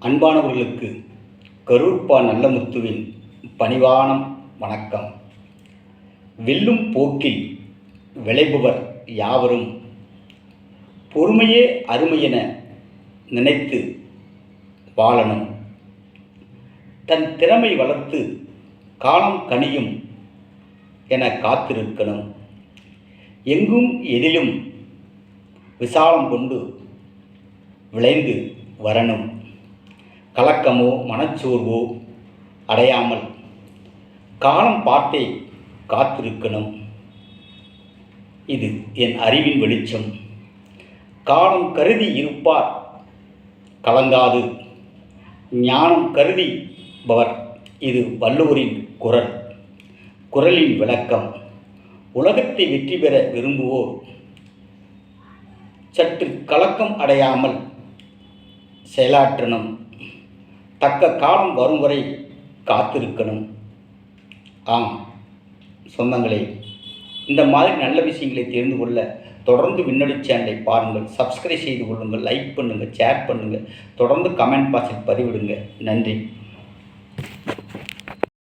அன்பானவர்களுக்கு கரூர்பா நல்லமுத்துவின் பணிவானம் வணக்கம். வெல்லும் போக்கில் விளைபவர் யாவரும் பொறுமையே அருமையென நினைத்து வாழணும். தன் திறமை வளர்த்து காலம் கனியும் என காத்திருக்கணும். எங்கும் எதிலும் விசாலம் கொண்டு விளைந்து வரணும். கலக்கமோ மனச்சோர்வோ அடையாமல் காலம் பார்த்தே காத்திருக்கணும். இது என் அறிவின் வெளிச்சம். காலம் கருதி இருப்பார் கலங்காது. ஞானம் கருதி பவர் இது வள்ளுவரின் குரல். குரலின் விளக்கம் உலகத்தை வெற்றி பெற விரும்புவோர். சற்று கலக்கம் அடையாமல் செயலாற்றணும். தக்க காலம் வரும் வரை காத்திருக்கணும். ஆம் சொந்தங்களே இந்த மாதிரி நல்ல விஷயங்களை தெரிந்து கொள்ள தொடர்ந்து விண்ணொலி சேனலை பாருங்கள் சப்ஸ்கிரைப் செய்து கொள்ளுங்கள் லைக் பண்ணுங்கள் ஷேர் பண்ணுங்கள் தொடர்ந்து கமெண்ட் பாக்ஸில் பதிவிடுங்க. நன்றி.